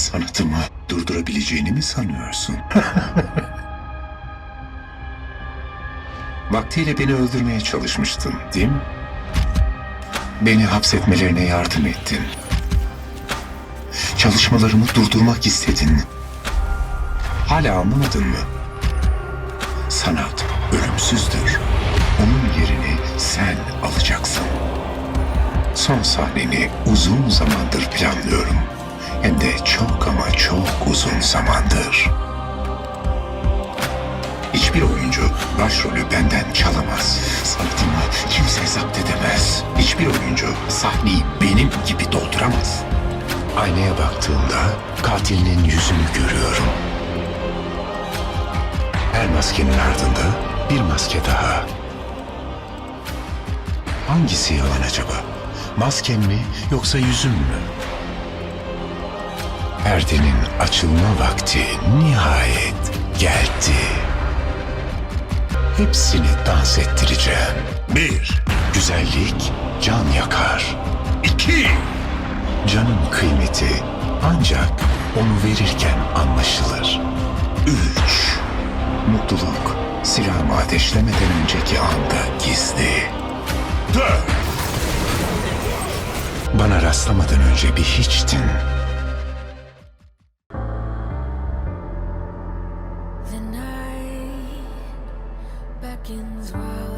Sanatımı durdurabileceğini mi sanıyorsun? Vaktiyle beni öldürmeye çalışmıştın, değil mi? Beni hapsetmelerine yardım ettin. Çalışmalarımı durdurmak istedin. Hala anlamadın mı? Sanat ölümsüzdür. Onun yerini sen alacaksın. Son sahneni uzun zamandır planlıyorum. Hem de çok ama çok uzun zamandır. Hiçbir oyuncu başrolü benden çalamaz. Sanatımı kimse zapt edemez. Hiçbir oyuncu sahneyi benim gibi dolduramaz. Aynaya baktığımda katilinin yüzünü görüyorum. Her maskenin ardında bir maske daha. Hangisi yalan acaba? Maskem mi yoksa yüzüm mü? Perdenin açılma vakti nihayet geldi. Hepsini dans ettireceğim. Bir, güzellik can yakar. İki, canın kıymeti ancak onu verirken anlaşılır. Üç, mutluluk silahımı ateşlemeden önceki anda gizli. Dört, bana rastlamadan önce bir hiçtin. night beckons wild.